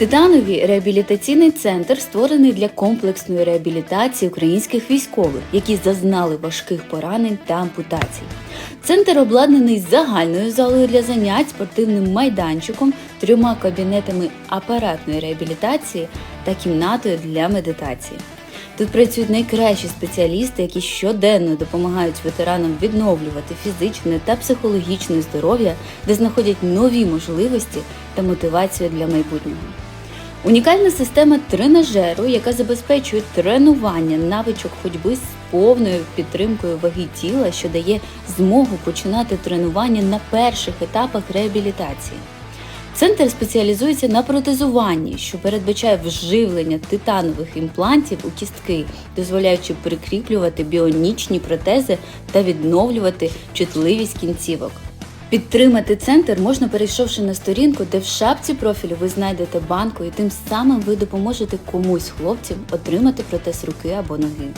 Титанові реабілітаційний центр створений для комплексної реабілітації українських військових, які зазнали важких поранень та ампутацій. Центр обладнаний загальною залою для занять, спортивним майданчиком, трьома кабінетами апаратної реабілітації та кімнатою для медитації. Тут працюють найкращі спеціалісти, які щоденно допомагають ветеранам відновлювати фізичне та психологічне здоров'я, де знаходять нові можливості та мотивацію для майбутнього. Унікальна система тренажеру, яка забезпечує тренування навичок ходьби з повною підтримкою ваги тіла, що дає змогу починати тренування на перших етапах реабілітації. Центр спеціалізується на протезуванні, що передбачає вживлення титанових імплантів у кістки, дозволяючи прикріплювати біонічні протези та відновлювати чутливість кінцівок. Підтримати центр можна перейшовши на сторінку, де в шапці профілю ви знайдете банку, і тим самим ви допоможете комусь хлопцям отримати протез руки або ноги.